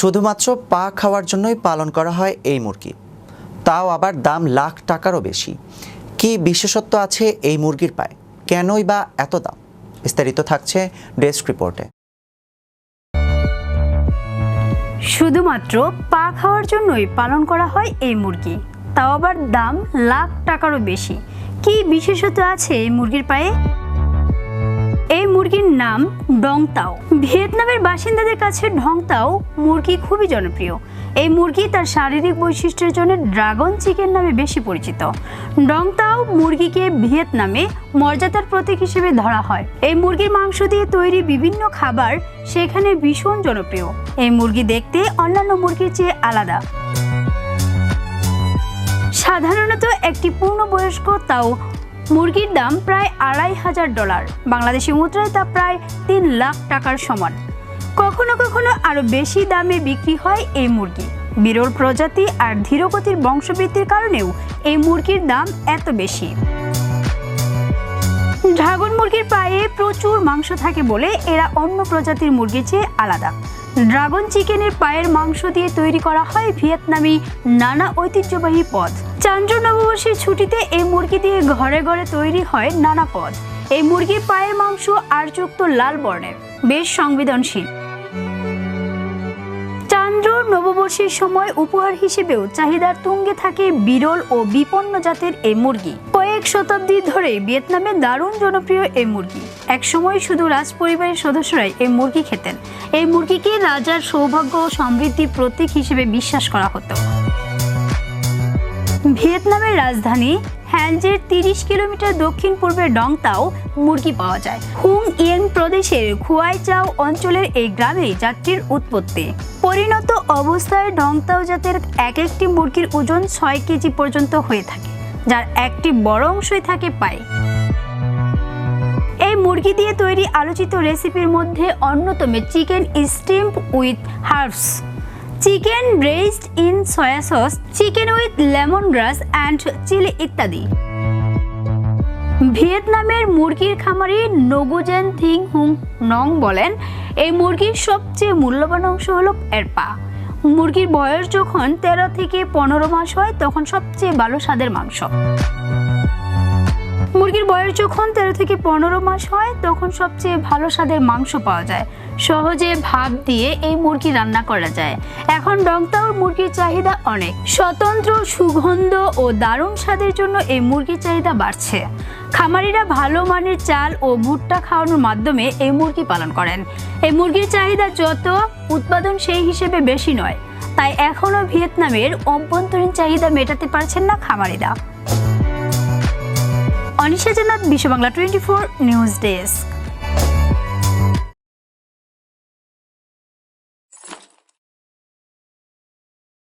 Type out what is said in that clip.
শুধুমাত্র পা খাওয়ার জন্যই পালন করা হয় এই মুরগি। তাও আবার দাম লাখ টাকারও বেশি। কি বিশেষত্ব আছে এই মুরগির পায়ে? কেনই বা এত দাম? বিস্তারিত থাকছে ডেস্ক রিপোর্টে। শুধুমাত্র পা খাওয়ার জন্যই পালন করা হয় এই মুরগি। তাও আবার দাম লাখ টাকারও বেশি। কি বিশেষত্ব আছে এই মুরগির পায়ে? এই মুরগির নাম ডংতাও। ভিয়েতনামের বাসিন্দাদের কাছে ঢংতাও মুরগি খুবই জনপ্রিয়। এই মুরগি তার শারীরিক বৈশিষ্ট্যের জন্য ড্রাগন চিকেন নামে বেশি পরিচিত। ডংতাও মুরগিকে ভিয়েতনামে মর্যাদার প্রতীক হিসেবে ধরা হয়। এই মুরগির মাংস দিয়ে তৈরি বিভিন্ন খাবার সেখানে ভীষণ জনপ্রিয়। এই মুরগি দেখতে অন্যান্য মুরগির চেয়ে আলাদা। সাধারণত একটি পূর্ণবয়স্ক তাও মুরগির দাম প্রায় আড়াই হাজার ডলার। বাংলাদেশি মুদ্রায় তা প্রায় তিন লাখ টাকার সমান। কখনো কখনো আরও বেশি দামে বিক্রি হয় এই মুরগি। বিরল প্রজাতি আর ধীরগতির বংশবৃদ্ধির কারণেও এই মুরগির দাম এত বেশি। ড্রাগন মুরগির পায়ে প্রচুর মাংস থাকে বলে এরা অন্য প্রজাতির মুরগির চেয়ে আলাদা। ড্রাগন চিকেনের পায়ের মাংস দিয়ে তৈরি করা হয় ভিয়েতনামি নানা ঐতিহ্যবাহী পদ। চান্দ্র নববর্ষের ছুটিতে এই মুরগি দিয়ে ঘরে ঘরে তৈরি হয় নানা পদ। এই মুরগির পায়ের মাংস আরযুক্ত লাল বর্ণের, বেশ সংবেদনশীল। নববর্ষের সময় উপহার হিসেবেও চাহিদার তুঙ্গে থাকে বিরল ও বিপন্ন জাতের এ মুরগি। কয়েক শতাব্দী ধরে ভিয়েতনামে দারুণ জনপ্রিয় এ মুরগি। একসময় শুধু রাজ পরিবারের সদস্যরাই এই মুরগি খেতেন। এই মুরগিকে রাজার সৌভাগ্য ও সমৃদ্ধির প্রতীক হিসেবে বিশ্বাস করা হতো। ভিয়েতনামের রাজধানী হ্যানজের তিরিশ কিলোমিটার দক্ষিণ পূর্বে ডংতাও মুরগি পাওয়া যায়। হুং ইয়েন প্রদেশের খুয়াইচাও অঞ্চলের এই গ্রামে জাতটির উৎপত্তি। পরিণত অবস্থায় ডংতাও জাতের এক একটি মুরগির ওজন ছয় কেজি পর্যন্ত হয়ে থাকে, যার একটি বড় অংশই থাকে পায়ে। এই মুরগি দিয়ে তৈরি আলোচিত রেসিপির মধ্যে অন্যতম chicken steamed with herbs. Chicken breast in soya sauce, chicken with lemongrass and chilli ইত্যাদি। ভিয়েতনামের মুরগির খামারি নগুজেন থিং হুং নং বলেন, এই মুরগির সবচেয়ে মূল্যবান অংশ হলো এর পা মুরগির বয়স যখন তেরো থেকে পনেরো মাস হয়, তখন সবচেয়ে ভালো স্বাদের মাংস। মুরগির বয়স যখন তেরো থেকে পনেরো মাস হয়, তখন সবচেয়ে ভালো স্বাদের মাংস পাওয়া যায়। সহজে ভাপ দিয়ে এই মুরগি রান্না করা যায়। এখন ডংতাওর মুরগির চাহিদা অনেক। স্বতন্ত্র, সুগন্ধ ও দারুণ স্বাদের জন্য এই মুরগির চাহিদা বাড়ছে। খামারিরা ভালো মানের চাল ও ভুট্টা খাওয়ানোর মাধ্যমে এই মুরগি পালন করেন। এই মুরগির চাহিদা যত উৎপাদন সেই হিসেবে বেশি নয়। তাই এখনও ভিয়েতনামের অভ্যন্তরীণ চাহিদা মেটাতে পারছেন না খামারিরা। অনিশা জানাত Biswa Bangla twenty four news desk.